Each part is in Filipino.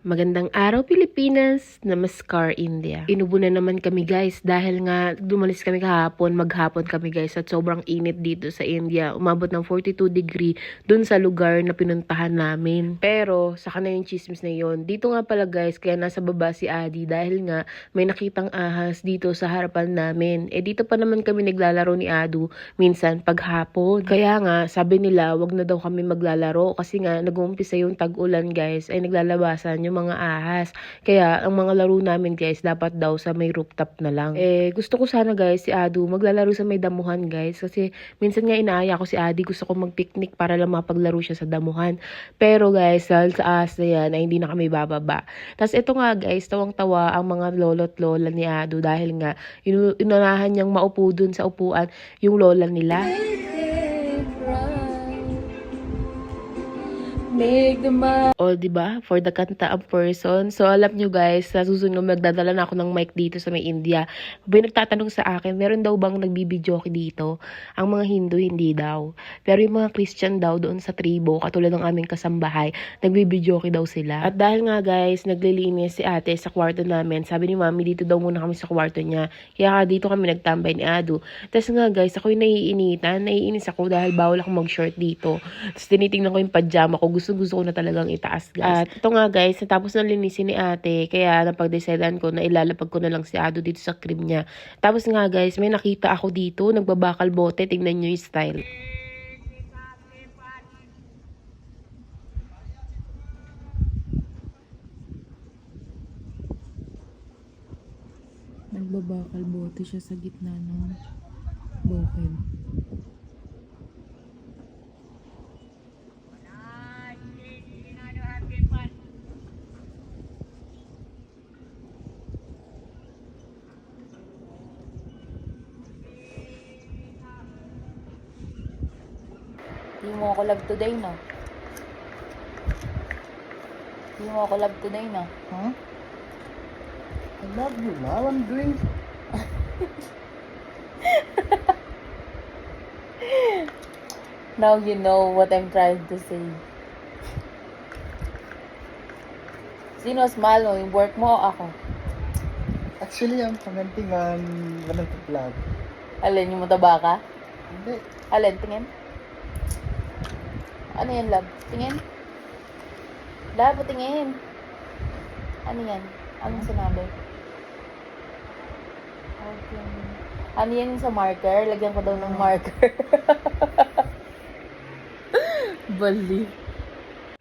Magandang araw Pilipinas, namaskar India. Inubo na naman kami guys dahil nga dumalis kami kahapon, maghapon kami guys at sobrang init dito sa India. Umabot ng 42 degree dun sa lugar na pinuntahan namin. Pero saka na yung chismis na yon. Dito nga pala guys, kaya nasa baba si Adi dahil nga may nakitang ahas dito sa harapan namin. Eh dito pa naman kami naglalaro ni Adu minsan paghapon. Kaya nga sabi nila wag na daw kami maglalaro kasi nga nag-uumpisa yung tag-ulan guys ay naglalabasan yung mga ahas. Kaya ang mga laro namin guys dapat daw sa may rooftop na lang. Eh gusto ko sana guys si Adu maglalaro sa may damuhan guys kasi minsan nga inaaya ko si Adi gusto ko mag-picnic para lang mapaglaro siya sa damuhan. Pero guys dahil sa ahas na yan ay hindi na kami bababa. Tapos ito nga guys tawang-tawa ang mga lolo't lola ni Adu dahil nga inu- inunahan niyang maupo dun sa upuan yung lola nila. Make the mind. O, di ba? For the kanta of person. So, alam nyo guys, sa susunod magdadala na ako ng mic dito sa may India. May nagtatanong sa akin, meron daw bang nagbibidyoke dito? Ang mga Hindu, hindi daw. Pero yung mga Christian daw doon sa tribo, katulad ng aming kasambahay, nagbibidyoke daw sila. At dahil nga guys, naglilinis si ate sa kwarto namin, sabi ni mami, dito daw muna kami sa kwarto niya. Kaya dito kami nagtambay ni Adu. Tapos nga guys, ako yung naiinitan, naiinis ako dahil bawal ako mag-short dito. Tapos tinitingnan ko yung pajama ko, gusto gusto ko na talagang itaas guys. At ito nga guys, natapos na linisin ni ate, kaya napag-decidean ko na ilalapag ko na lang si Ado dito sa crib niya. Tapos nga guys, may nakita ako dito, nagbabakal bote, tingnan nyo yung style. Nagbabakal bote siya sa gitna ng bukid. Hindi mo ako love today, no? Hindi mo ako love today, no? Huh? I love you, love. I'm doing. Now you know what I'm trying to say. Sino mas mahal mo? Yung work mo o ako? Actually, ang pagantingan, walang vlog. Alin, yung mataba ka? Hindi. Alin, tingin? Ano yan, love? Tingin? Love, tingin. Ano yan? Anong sinabi? Okay. Ano yan sa marker? Lagyan ko daw ng marker. Bali.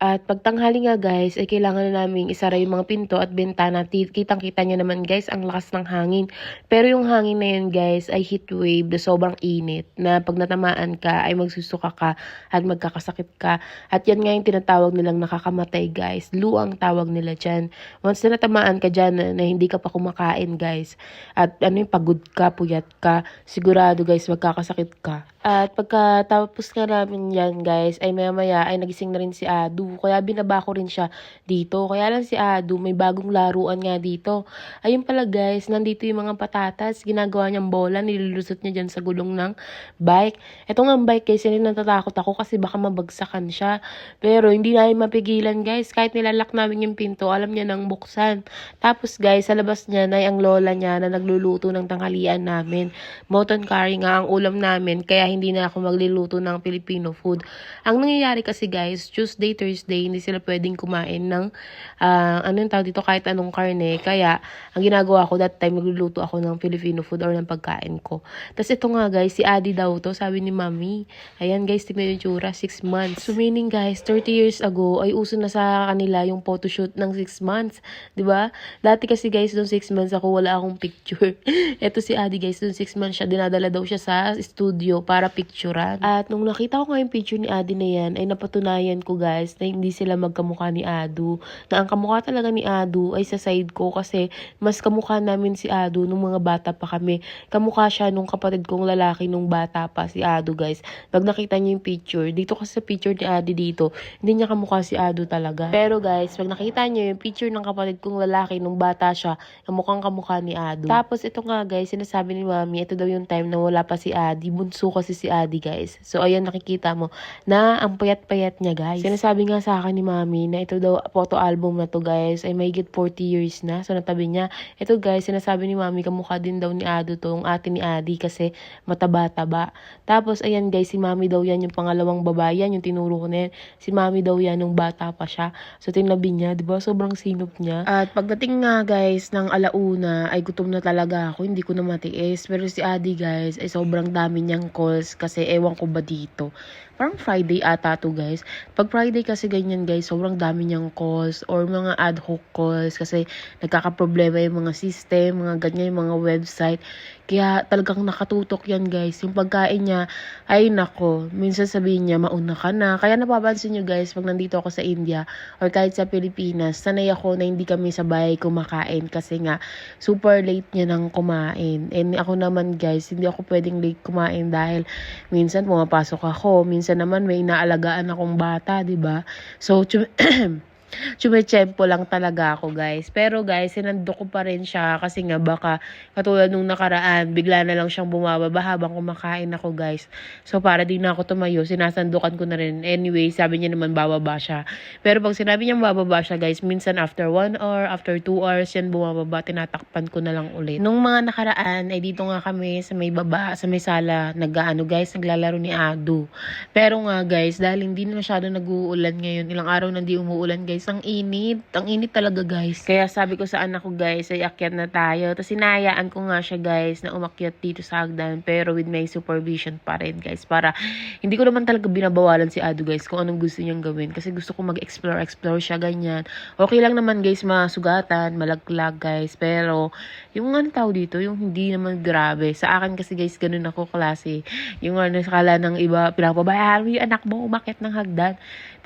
At pagtanghali nga guys, ay kailangan na namin isara yung mga pinto at bintana. Kitang-kita nyo naman guys, ang lakas ng hangin. Pero yung hangin na yun guys, ay heat wave na sobrang init. Na pag natamaan ka, ay magsusuka ka at magkakasakit ka. At yan nga yung tinatawag nilang nakakamatay guys. Luang tawag nila dyan. Once na natamaan ka dyan na, na hindi ka pa kumakain guys. At ano yung pagod ka, puyat ka, sigurado guys, magkakasakit ka. At pagkatapos nga namin yan guys, ay maya maya ay nagising na rin si Adu. Kaya binaba ko rin siya dito. Kaya lang si Adu, may bagong laruan nga dito. Ayun pala guys, nandito yung mga patatas. Ginagawa niyang bola, nilulusot niya dyan sa gulong ng bike. Ito nga bike guys, yun natatakot ako kasi baka mabagsakan siya. Pero hindi namin mapigilan guys. Kahit nilalak namin yung pinto, alam niya nang buksan. Tapos guys, sa labas niya na ang lola niya na nagluluto ng tanghalian namin. Mountain curry nga ang ulam namin, kaya hindi na ako magluluto ng Filipino food. Ang nangyayari kasi guys, Tuesday, Thursday, hindi sila pwedeng kumain ng, ah, ano yung tawag dito, kahit anong karne. Kaya, ang ginagawa ko that time, magluluto ako ng Filipino food or ng pagkain ko. Tapos ito nga guys, si Adi daw to, sabi ni Mami. Ayan guys, tingnan yung tsura, 6 months. So meaning guys, 30 years ago, ay uso na sa kanila yung photoshoot ng 6 months. ba? Dati kasi guys, doon 6 months ako, wala akong picture. Ito si Adi guys, doon 6 months siya, dinadala daw siya sa studio para picturean. At nung nakita ko nga yung picture ni Adi na yan, ay napatunayan ko guys na hindi sila magkamukha ni Adu. Na ang kamukha talaga ni Adu ay sa side ko kasi mas kamukha namin si Adu nung mga bata pa kami. Kamukha siya nung kapatid kong lalaki nung bata pa si Adu guys. Pag nakita niyo yung picture, dito kasi sa picture ni Adi dito, hindi niya kamukha si Adu talaga. Pero guys, pag nakita niyo yung picture ng kapatid kong lalaki nung bata siya, kamukhang kamukha ni Adu. Tapos ito nga guys, sinasabi ni Mami, ito daw yung time na wala pa si Adi. Bunso kasi si Adi guys. So ayan nakikita mo na ang payat-payat niya guys. Sinasabi nga sa akin ni Mami na ito daw photo album na to guys ay may 40 years na. So natabi niya, ito guys, sinasabi ni Mami kamukha din daw ni Ado tong ate ni Adi kasi mataba-taba. Tapos ayan guys, si Mami daw yan yung pangalawang babae yan, yung tinuro ko na yan. Si Mami daw yan nung bata pa siya. So tinabi niya, di ba? Sobrang sinop niya. At pagdating nga guys ng alauna ay gutom na talaga ako, hindi ko na matiis. Pero si Adi guys ay sobrang dami niyang calls kasi ewan ko ba dito. Parang Friday ata to guys. Pag Friday kasi ganyan guys, sobrang dami niyang calls or mga ad hoc calls kasi nagkakaproblema yung mga system, mga ganyan, yung mga website. Kaya talagang nakatutok yan guys. Yung pagkain niya, ay nako, minsan sabihin niya, mauna ka na. Kaya napapansin nyo guys, pag nandito ako sa India or kahit sa Pilipinas, sanay ako na hindi kami sabay kumakain kasi nga super late niya nang kumain. And ako naman guys, hindi ako pwedeng late kumain dahil minsan pumapasok ako, minsan naman may inaalagaan akong bata, 'di ba? So Chumechempo lang talaga ako guys. Pero guys, sinando ko pa rin siya kasi nga baka katulad nung nakaraan, bigla na lang siyang bumababa habang kumakain ako guys. So para di na ako tumayo, sinasandukan ko na rin. Anyway, sabi niya naman bababa siya. Pero pag sinabi niya bababa siya guys, minsan after 1 hour, after 2 hours yan bumababa, tinatakpan ko na lang ulit. Nung mga nakaraan, ay dito nga kami sa may baba, sa may sala, nag-ano guys, naglalaro ni Adu. Pero nga guys, dahil hindi na masyado nag-uulan ngayon, ilang araw na di umuulan guys, ang init. Ang init talaga guys. Kaya sabi ko sa anak ko guys, ay akyat na tayo. Tapos sinayaan ko nga siya guys na umakyat dito sa hagdan pero with my supervision pa rin guys. Para hindi ko naman talaga binabawalan si Ado guys kung anong gusto niyang gawin. Kasi gusto ko mag-explore, explore siya ganyan. Okay lang naman guys masugatan, malaglag guys. Pero yung ano tao dito, yung hindi naman grabe. Sa akin kasi guys, ganun ako klase. Yung ano, sakala ng iba, pinapabayaan mo yung anak mo umakyat ng hagdan.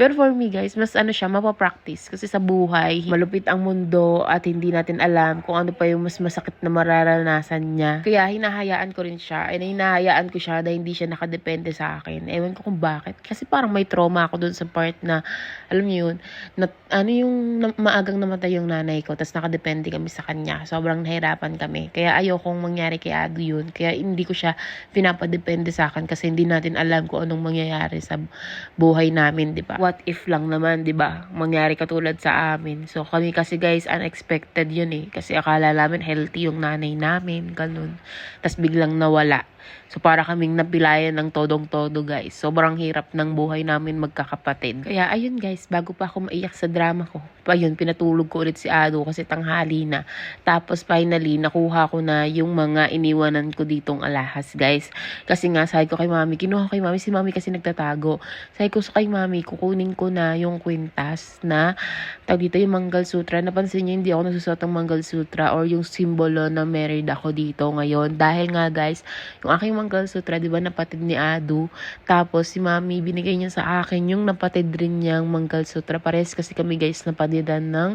Pero for me guys, mas ano siya, mapapractice. Kasi sa buhay, malupit ang mundo at hindi natin alam kung ano pa yung mas masakit na mararanasan niya. Kaya hinahayaan ko rin siya. And hinahayaan ko siya dahil hindi siya nakadepende sa akin. Ewan ko kung bakit. Kasi parang may trauma ako dun sa part na, alam niyo yun, na, ano yung na, maagang namatay yung nanay ko, tapos nakadepende kami sa kanya. Sobrang nahirapan kami. Kaya ayokong mangyari kay Ado yun. Kaya hindi ko siya pinapadepende sa akin kasi hindi natin alam kung anong mangyayari sa buhay namin, di ba? What if lang naman, di ba? Mangyari katulad sa amin. So, kami kasi guys, unexpected yun eh. Kasi akala namin healthy yung nanay namin, ganun. Tapos biglang nawala. So, para kaming napilayan ng todong-todo, guys. Sobrang hirap ng buhay namin magkakapatid. Kaya, ayun, guys, bago pa ako maiyak sa drama ko, ayun, pinatulog ko ulit si Ado kasi tanghali na. Tapos, finally, nakuha ko na yung mga iniwanan ko ditong alahas, guys. Kasi nga, sabi ko kay mami, kinuha ko kay mami, si mami kasi nagtatago. Sabi ko sa kay mami, kukunin ko na yung kwintas na, tawag dito, yung Manggal Sutra. Napansin niyo, hindi ako nagsusot ng Manggal Sutra or yung simbolo na married ako dito ngayon. Dahil nga, guys, yung aking Manggal Sutra, di ba, napatid ni Adu. Tapos, si mami, binigay niya sa akin yung napatid rin niyang Manggal Sutra. Pares kasi kami, guys, napatidan ng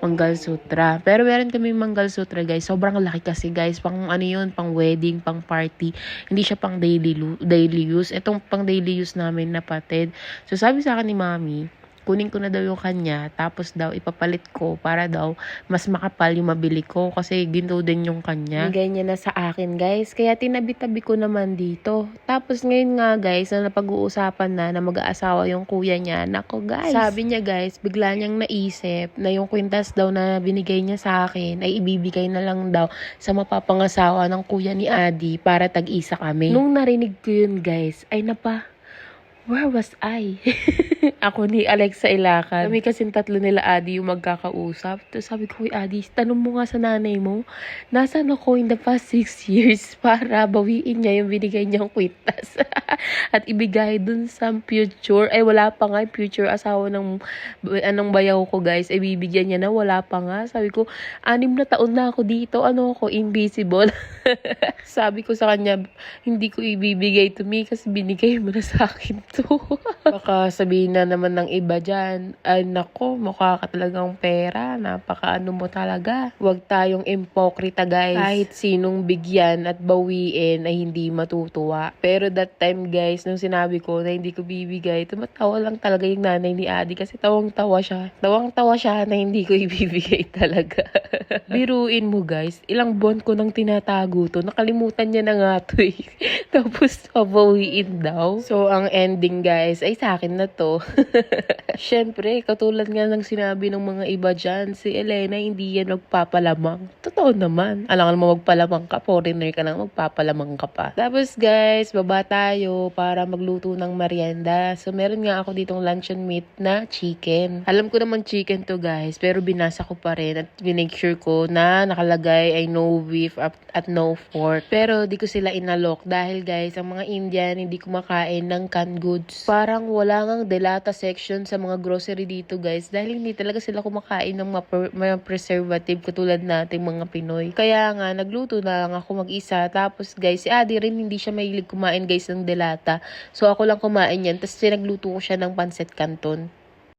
Manggal Sutra. Pero meron kami Manggal Sutra, guys. Sobrang laki kasi, guys. Pang ano yun, pang wedding, pang party. Hindi siya pang daily, daily use. Itong pang daily use namin napatid. So, sabi sa akin ni mami, kunin ko na daw yung kanya, tapos daw ipapalit ko para daw mas makapal yung mabili ko kasi ginto din yung kanya. Bigay niya na sa akin guys, kaya tinabi-tabi ko naman dito. Tapos ngayon nga guys, na napag-uusapan na na mag-aasawa yung kuya niya, nako guys. Sabi niya guys, bigla niyang naisip na yung kwintas daw na binigay niya sa akin ay ibibigay na lang daw sa mapapangasawa ng kuya ni Adi para tag-isa kami. Nung narinig ko yun guys, ay napa, where was I? ako ni Alexa Ilacan. Kami kasing tatlo nila Adi yung magkakausap. Tapos sabi ko, Adi, tanong mo nga sa nanay mo, nasaan ako in the past six years para bawiin niya yung binigay niyang kwintas. At ibigay dun sa future, ay wala pa nga, future asawa ng anong bayaw ko guys, ay bibigyan niya na, wala pa nga. Sabi ko, anim na taon na ako dito, ano ako, invisible. sabi ko sa kanya, hindi ko ibibigay to me kasi binigay mo na sa akin to. Baka sabihin na naman ng iba dyan, ay nako, mukha ka talagang pera, napaka ano mo talaga. Huwag tayong impokrita guys. Kahit sinong bigyan at bawiin ay hindi matutuwa. Pero that time guys, nung sinabi ko na hindi ko bibigay, tumatawa lang talaga yung nanay ni Adi kasi tawang-tawa siya. Tawang-tawa siya na hindi ko ibibigay talaga. Biruin mo guys, ilang buwan ko nang tinatago to. Nakalimutan niya na nga to eh. Tapos pabawiin daw. So ang ending din guys, ay sa akin na to. Siyempre, katulad nga ng sinabi ng mga iba dyan, si Elena hindi yan magpapalamang. Totoo naman. Alam mo magpalamang ka, foreigner ka lang, magpapalamang ka pa. Tapos guys, baba tayo para magluto ng merienda. So meron nga ako ditong luncheon meat na chicken. Alam ko naman chicken to guys, pero binasa ko pa rin at binake sure ko na nakalagay ay no beef at, at no pork. Pero di ko sila inalok dahil guys, ang mga Indian hindi kumakain ng canned. Parang wala ngang delata section sa mga grocery dito guys dahil hindi talaga sila kumakain ng mga preservative katulad nating mga Pinoy. Kaya nga, nagluto na lang ako mag-isa. Tapos guys, si Adi rin hindi siya mahilig kumain guys ng delata. So ako lang kumain yan. Tapos sinagluto ko siya ng pancit canton.